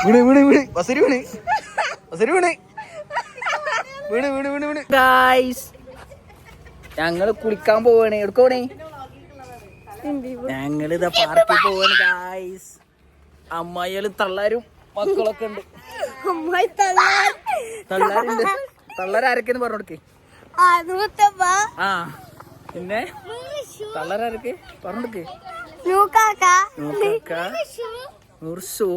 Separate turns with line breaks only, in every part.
വീണ് വീണ് വീണ് ബസരി വീണ് ബസരി വീണ് വീണ് വീണ് വീണ് വീണ് ഗായ്സ് ഞങ്ങൾ കുളിക്കാൻ പോവാണ്. എടുക്കോണേ? ഞങ്ങൾ ഇതാ പാർക്കിൽ പോവാണ് ഗായ്സ് അമ്മായിയാലും തള്ളാരും മക്കളൊക്കെ ഉണ്ട്. തള്ളാരുണ്ട്. തള്ളാരൊക്കെന്ന് പറഞ്ഞു കൊടുക്കേ. ആ പിന്നെ? തള്ളാരൊക്കെ പറഞ്ഞു കൊടുക്കേ. മുർസു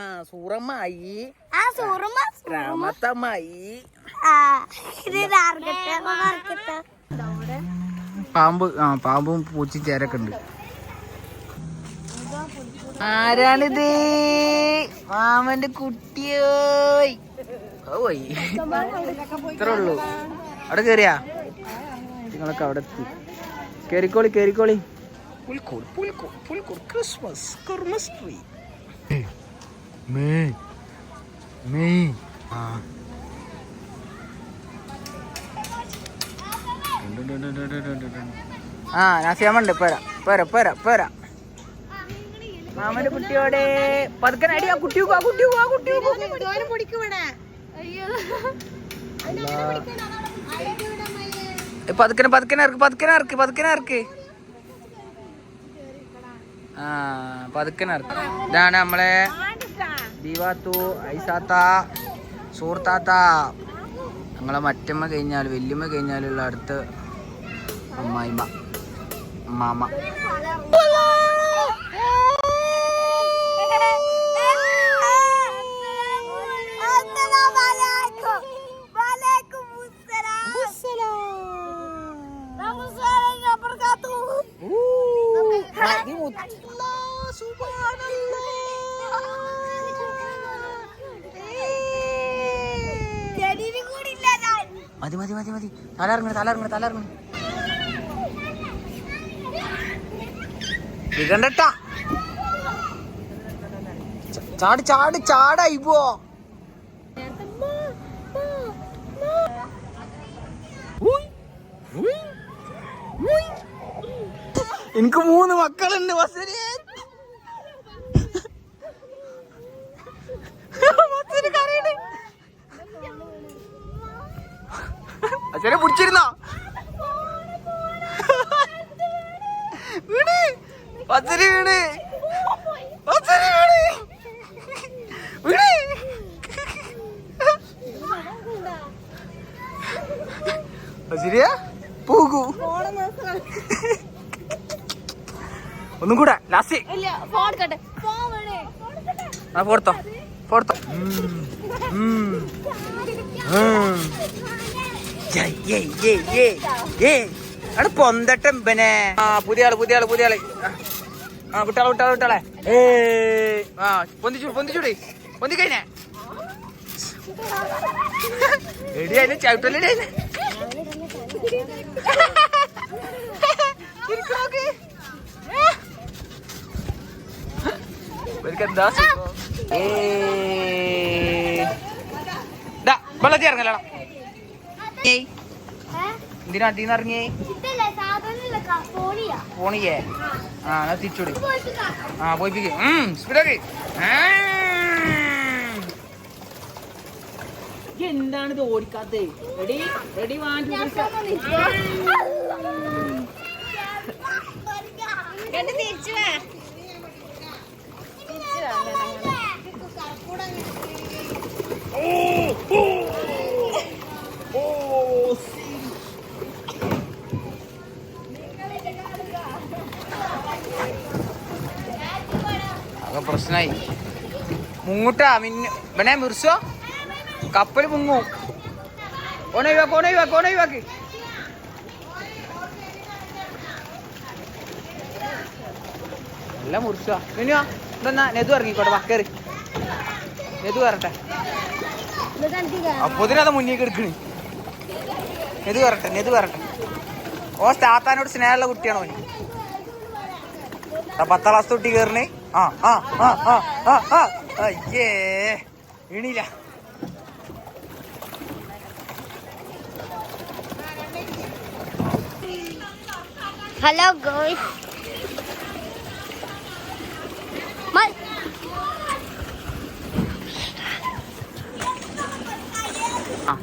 ആ സൂറമ്മായി. രാമത്തമ്മായി. പാമ്പ് ആ പാമ്പും പൂച്ചും ചേരൊക്കെ ഉണ്ട്. ആരാണിത്? മാമന്റെ കുട്ടിയോയ് ഓയ് ഇത്രേ ഉള്ളൂ. അവിടെ കേറിയാ? നിങ്ങളൊക്കെ അവിടെ എത്തി. കേറിക്കോളി കേറിക്കോളി. പുൽക്കോട് പുൽക്കോട് പുൽക്കോട് ക്രിസ്മസ് ക്രിസ്മസ് ട്രീ മെയ് മെയ്. ആ. ആ നാസിയാമുണ്ട് പോരാ പോരാ പോരാ പോരാ. മാമന്റെ കുട്ടിയോടെ പതുക്കൻ അടി ആ കുട്ടി ആ കുട്ടി ആ കുട്ടി പതുക്കനെ പതുക്കനെ ഇറക്ക് പതുക്കനെ ഇറക്ക് പതുക്കനെ ഇറക്ക്. ആ പതുക്കനെ ഇറക്ക്. ഇതാണ് നമ്മളെ ദീവാത്തു ഐസാത്ത സൂർത്താത്ത ഞങ്ങളെ മറ്റമ്മ കഴിഞ്ഞാൽ വല്യമ്മ കഴിഞ്ഞാലുള്ള അടുത്ത അമ്മായിമ്മ മാമ മതി മതി മതി മതി തലറങ്ങണ തലറങ്ങണ തലറങ്ങണ വികണ്ടട്ട ചാടി ചാടി ചാടായി പോ. എനിക്ക് മൂന്ന് മക്കളുണ്ട് വസരി അച്ഛനെ പിടിച്ചിരുന്നോ? വീണ് പച്ചരി വീണ് പച്ചരി വീണ് വീണ് പച്ചരിയാ പോകൂ. ഒന്നും കൂടെ ലാസ്റ്റ് ആ പോർത്തോ പോർത്തോ അവിടെ പൊന്തട്ടം പിന്നെ ആ പുതിയ ആൾ പുതിയ ആൾ പുതിയ ആൾ. ആ വിട്ടാളെ വിട്ടാളെ വിട്ടാളെ ഏ ആ പൊന്തിച്ചു പൊന്തിച്ചൂടി പൊന്തിക്കഴിഞ്ഞേ. എടി അതിന് ചവിട്ടല്ലേ എന്താ വെള്ളത്തിൽ ഇറങ്ങലടാ ഏയ്. എന്തിനാ അതിന്ന് ഇറങ്ങി പോണിയേ ആ എന്നാ തിരിച്ചോടി. ആ പോയിപ്പിക്ക്. സ്പീഡാക്കി. എന്താണ് ഇത് ഓടിക്കാത്തേ? റെഡി റെഡി വാങ്ങി
തിരിച്ചു വേ
അതൊക്കെ പ്രശ്നമായി മുങ്ങൂട്ടാ മിന്നു. ഇവനെ മിർസോ. കപ്പൽ മുങ്ങൂ. ഓണൊഴിവാക്ക് ഓണൊഴിവാക്ക് ഓണൊഴിവാക്ക് നല്ല മുറിച്ചാ മിനുവാ ഇതെന്നാ നെതു ഇറങ്ങിക്കോട്ടെ വാ കേറി. നെതു വരട്ടെ അപ്പൊ ഇതിനത് മുന്നേക്ക് എടുക്കണേ. നെതു വരട്ടെ നെതു വരട്ടെ ഓ താത്താനോട് സ്നേഹമുള്ള കുട്ടിയാണോ പത്താം ക്ലാസ് തൊട്ടി കയറണേ ആ ആ ആ ആ ആ ആ അയ്യേ വീണില്ല
ഹലോ ഗോയ്സ്
ആ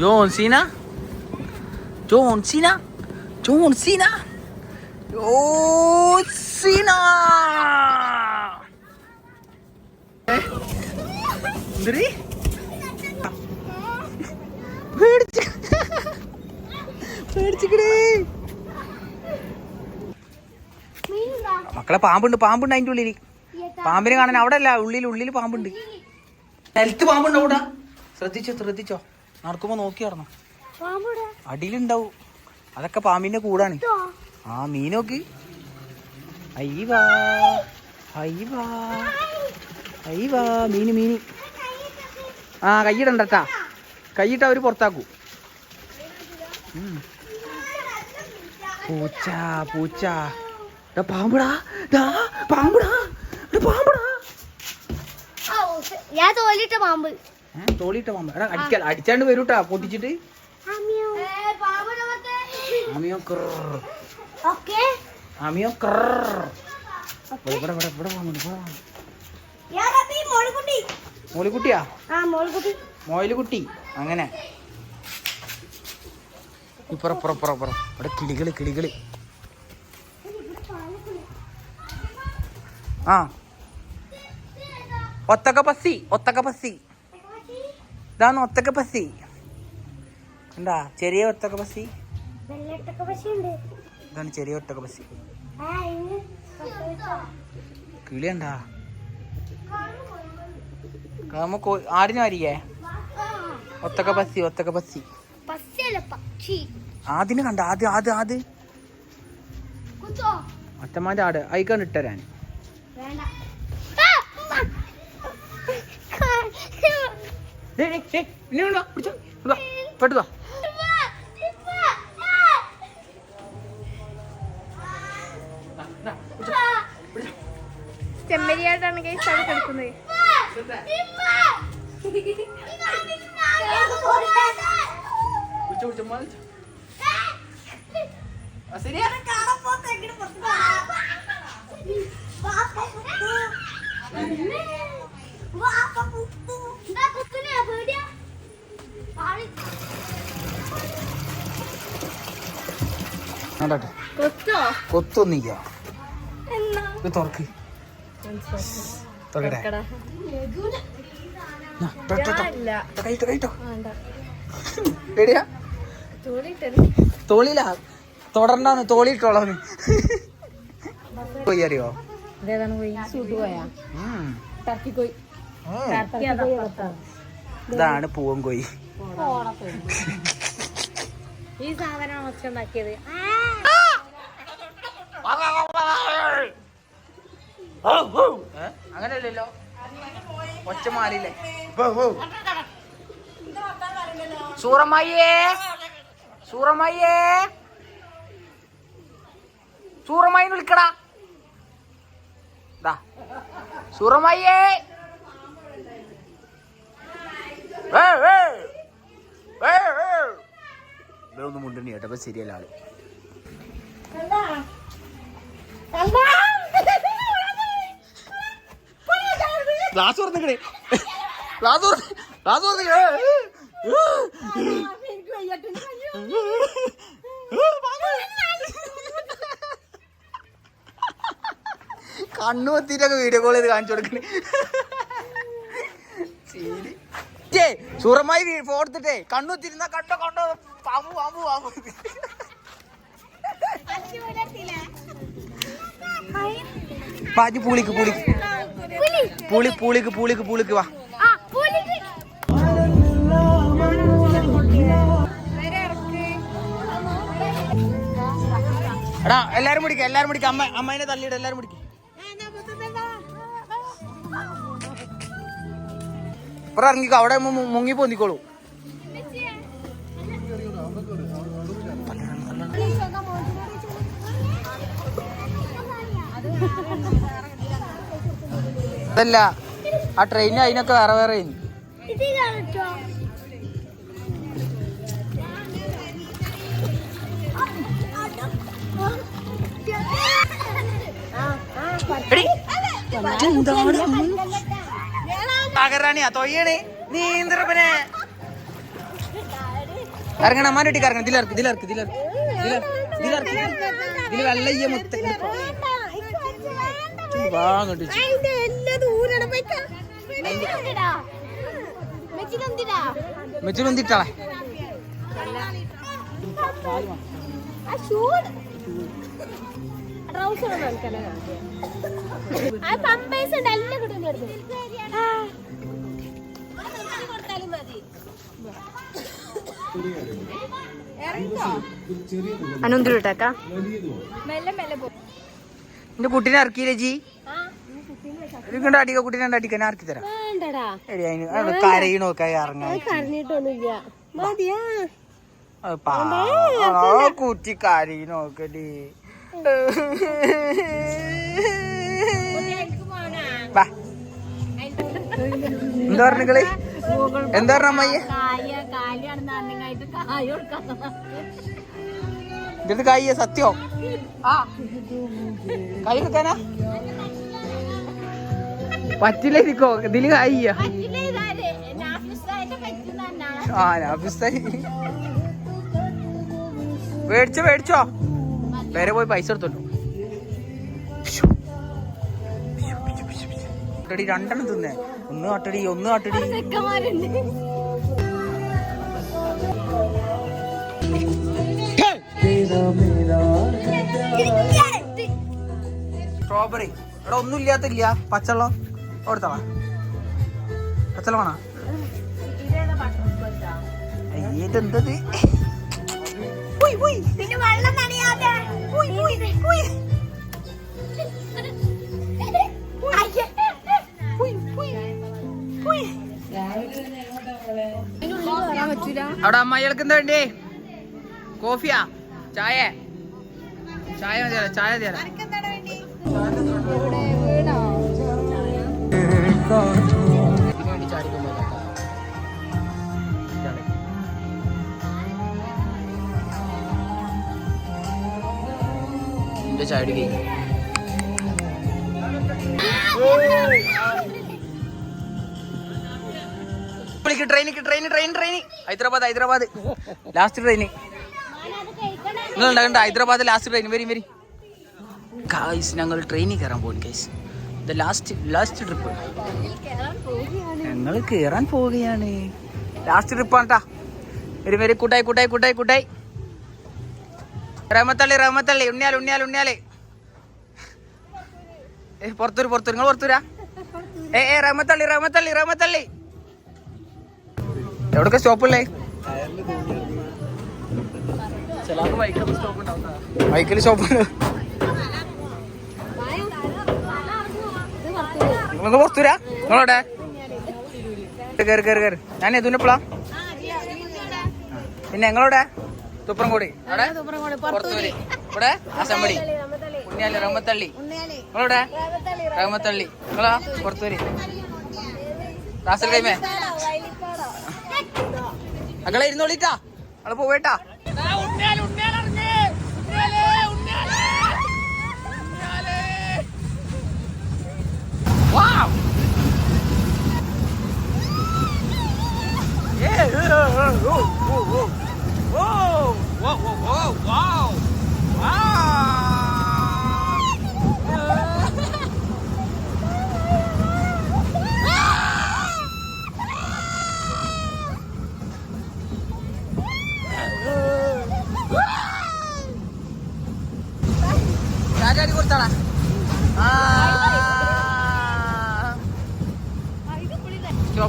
John Cena John Cena John Cena John Cena എന്തരി പേടിച്ച് പേടിച്ചിക്കടേ. മക്കളെ പാമ്പുണ്ട് പാമ്പുണ്ട് അതിന്റെ ഉള്ളിൽ പാമ്പിനെ കാണാൻ അവിടെ അല്ല ഉള്ളിൽ ഉള്ളിൽ പാമ്പുണ്ട്. നിലത്ത് പാമ്പുണ്ട് അവിടെ? ശ്രദ്ധിച്ചോ ശ്രദ്ധിച്ചോ. നടക്കുമ്പോ നോക്കി നടന്നോ അടിയിലുണ്ടാവും. അതൊക്കെ പാമ്പിന്റെ കൂടാണ്. ആ മീൻ നോക്ക്. അയ്യവാ അയ്യവാ അയ്യവാ മീന് മീന് ആ കൈയിടണ്ടട്ടാ. കൈയിട്ട അവർ പുറത്താക്കൂ. പൂച്ച പൂച്ച. പാമ്പടാ. പാമ്പടാ. പാമ്പടാ.
ഞാൻ തോലിട്ട പാമ്പ്.
തോലിട്ട പാമ്പ്. എടാ അടിക്കാ അടിച്ചാണ്ട് വരൂട്ടാ പൊട്ടിച്ചിട്ട്. Ameo
okay.
ആമിയോ ക്രർ ഇവിടെ ഇവിടെ ഇവിടെ ഇവിടെ പാമ്പുണ്ട് ഇവിടെ
മോളിക്കുട്ടി
മോലിക്കുട്ടിയാ
ആ മോളിക്കുട്ടി
മോയിലുകുട്ടി അങ്ങനെ. ഇപ്പുറം ഇപ്പുറം ഇപ്പുറം ഇപ്പുറം ഇവിടെ കിളികൾ കിളികൾ. ആ. ഒത്തക്ക പസ്സി ഒത്തക്ക പസ്സി ഇതാണ് ഒത്തക്ക പസ്സി എന്താ ചെറിയ ഒത്തക്ക പസ്സി ഇതാണ് ചെറിയ
ആ ഇന്ന്
കിളി ഉണ്ടാ നമുക്ക് ആടിനെ വരികേ ഒത്തക്ക പസി ഒത്തക്ക
പസി
ആദ്യം കണ്ട ആദ്യം ആദ്യം ആദ്യം
കുത്തോ.
അച്ഛന്മാന്റെ ആട് അയക്കാണ് ഇട്ടരാൻ പെട്ടുതാ
ചെമ്മരിയായിട്ടാണ് കൈസ് അത് കിടക്കുന്നത്. കൊത്തോ?
കൊത്തൊന്നില്ല തുറക്ക്. തുറക്കട്ടെ നാ, ട്ടോ, ട്ടോ, ട്ടോ. ട്ടോ, കൈട്ടോ കൈട്ടോ എടിയാ തോളിലാ തൊടണ്ടാന്ന് തോളിട്ടോളാന്ന് പോയി? അറിയോ. ഇതാണ് പൂവൻ കോയി
ഈ സാധനമാണ് ഒച്ച ഉണ്ടാക്കിയത്
ഏ? അങ്ങനെയല്ലല്ലോ. ഒച്ച മാറിയില്ലേ സൂറമ്മയ്യേ. സൂറമ്മയ്യേ. സൂറമായി വിളിക്കടാ. ദാ. സൂറമ്മയ്യേ. ഇവിടെ ഒന്നും മുണ്ടണി കേട്ടോ അപ്പൊ ശരിയല്ല ആൾ. ഗ്ലാസ് തുറന്നിക്കണേ ക്ലാസ് ക്ലാസ് തുറന്നിക്കണേ കണ്ണു എത്തിയിട്ടൊക്കെ വീഡിയോ കോൾ ചെയ്ത് കാണിച്ചു കൊടുക്കണേ. സുറമായി എടുത്തിട്ടേ. കണ്ണു എത്തിരുന്ന കണ്ടോ കണ്ടോ. പാമ്പു പാമ്പു പാമ്പു. പാജി പൂളിക്ക് പൂളിക്ക്. പൂളി പൂളിക്ക് പൂളിക്ക് പൂളിക്ക് വാ. എടാ എല്ലാരും പിടിക്ക എല്ലാരും പിടിക്ക. അമ്മ അമ്മേനെ തള്ളിയിട എല്ലാരും പിടിക്ക. ഇപ്പറ ഇറങ്ങിക്കോ അവിടെ മുങ്ങി പോന്നിക്കോളൂ അതല്ല ആ ട്രെയിൻ അതിനൊക്കെ വേറെ വേറെ തകരാണിയാ തൊയ്യണേ നീന്തരപ്പനെ ഇറങ്ങണം അമ്മാന്റെ കുട്ടിക്ക് ഇറങ്ങണം ഇതിലിറക്ക് ഇതിലിറക്ക് ഇതിലിറക്ക് ഇതിലിറക്ക് ഇതിൽ വെള്ളയ്യ മുത്ത വാ അങ്ങോട്ട് വെച്ച്. മെച്ചിൽ വന്നിട്ടാളെ.
പമ്പേഴ്സ് ഉണ്ട് എല്ലാം കുട്ടികളും അനന്തരൂട്ടക്ക മെല്ലെ മെല്ലെ പോ.
എന്റെ കുട്ടീനെ ഇറക്കിയില്ലേ ജി? അടിക്ക കുട്ടീനെ അടിക്കാൻ ഇറക്കി തരാം. എടി അതിന് കരയണൊക്കെ ഇറങ്ങാൻ കുട്ടി കരയണോക്കടി വാ. എന്താ പറഞ്ഞിക്കൾ എന്താ പറഞ്ഞ അമ്മയ്യ? ഇത് കൈ സത്യോ. ആ. കൈ വെക്കാനാ പറ്റില്ല ഇരിക്കോ ഇതിൽ നാഫിസ്തായി മേടിച്ചോ മേടിച്ചോ. വേറെ പോയി പൈസ എടുത്തോട്ടോ രണ്ടെണ്ണം തിന്നേ. ഒന്ന് അട്ടടി ഒന്ന് അട്ടടി സ്ട്രോബെറി ഇവിടെ ഒന്നും ഇല്ലാത്തില്ല. പച്ചവെള്ളം കൊടുത്തളാ പച്ചവെള്ളം വേണോ ഇതെന്തത്?
പിന്നെ വെള്ളം നനയാതെ. ഉയ്, ഉയ്, ഉയ്. അയ്യേ. ഉയ്, ഉയ്, ഉയ്.
അവിടെ അമ്മായികൾക്ക് എന്താ വേണ്ടേ? കോഫിയാ? ചായ. ചായ മതിയല്ല ചായ മതിയല്ല ചാടി കഴിഞ്ഞു വിളിക്ക് ട്രെയിനിക്ക് train train train Hyderabad Hyderabad. Last train നിങ്ങൾ ഉണ്ടാകണ്ട ഹൈദരാബാദ് ലാസ്റ്റ് ട്രെയിൻ വരി വരി. കായ്സ് ഞങ്ങൾ ട്രെയിനിൽ കയറാൻ പോകും കൈസ് ഇത് ലാസ്റ്റ് ലാസ്റ്റ് ട്രിപ്പ് ഞങ്ങൾ കയറാൻ പോവുകയാണ്. ലാസ്റ്റ് ട്രിപ്പാണ് കേട്ടാ വരി വരി കൂട്ടായി കൂട്ടായി കൂട്ടായി കൂട്ടായി. റഹമത്തള്ളി റഹമത്തള്ളി ഉണ്ണിയാൽ ഉണ്ണിയാൽ ഉണ്ണിയാലേ. പുറത്തൂര് പുറത്തൂര്. നിങ്ങൾ പുറത്തൂരാ? ഏ ഏ റഹമത്തള്ളി റഹമത്തള്ളി റഹമത്തള്ളി. എവിടൊക്കെ സ്റ്റോപ്പുള്ളേ ബൈക്കിൽ സ്റ്റോപ്പ് നിങ്ങൾക്ക് പുറത്തൂരാ? നിങ്ങളോടെ കയറി കയറി കയറി ഞാൻ എതുവിനെപ്പോളാ പിന്നെ ഞങ്ങളോടെ തുപ്രംകോടി അവിടെ? പുറത്തൂര്. ഇവിടെ? അസംബടി. ഉണ്ണിയാലി റഹ്മത്തള്ളി നിങ്ങളോടെ റഹ്മത്തള്ളി നിങ്ങളാ? പുറത്തൂര്. Ras al Khaimah. അങ്ങളെ ഇരുന്നോളിട്ടാ. അങ്ങൾ പോവേട്ടാ. Cornélio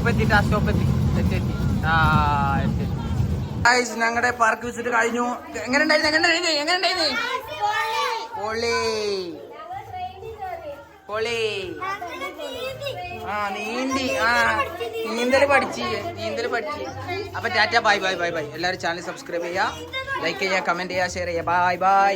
സ്റ്റോപ്പ് ആ സ്റ്റോപ്പ് എത്തി ആ എത്തി ഞങ്ങളുടെ പാർക്ക് വിസിറ്റ് കഴിഞ്ഞു എങ്ങനെ ഉണ്ടായിരുന്നു എങ്ങനെ ഉണ്ടായിരുന്നു എങ്ങനെ ഉണ്ടായിരുന്നു പൊളി. പൊളി. ആ നീന്തി. ആ നീന്തൽ പഠിച്ച്. നീന്തൽ പഠിച്ച്. അപ്പൊ ടാറ്റ ബൈ ബൈ ബൈ ബൈ. എല്ലാവരും ചാനൽ സബ്സ്ക്രൈബ് ചെയ്യുക ലൈക്ക് ചെയ്യുക കമന്റ് ചെയ്യുക ഷെയർ ചെയ്യുക ബൈ ബൈ.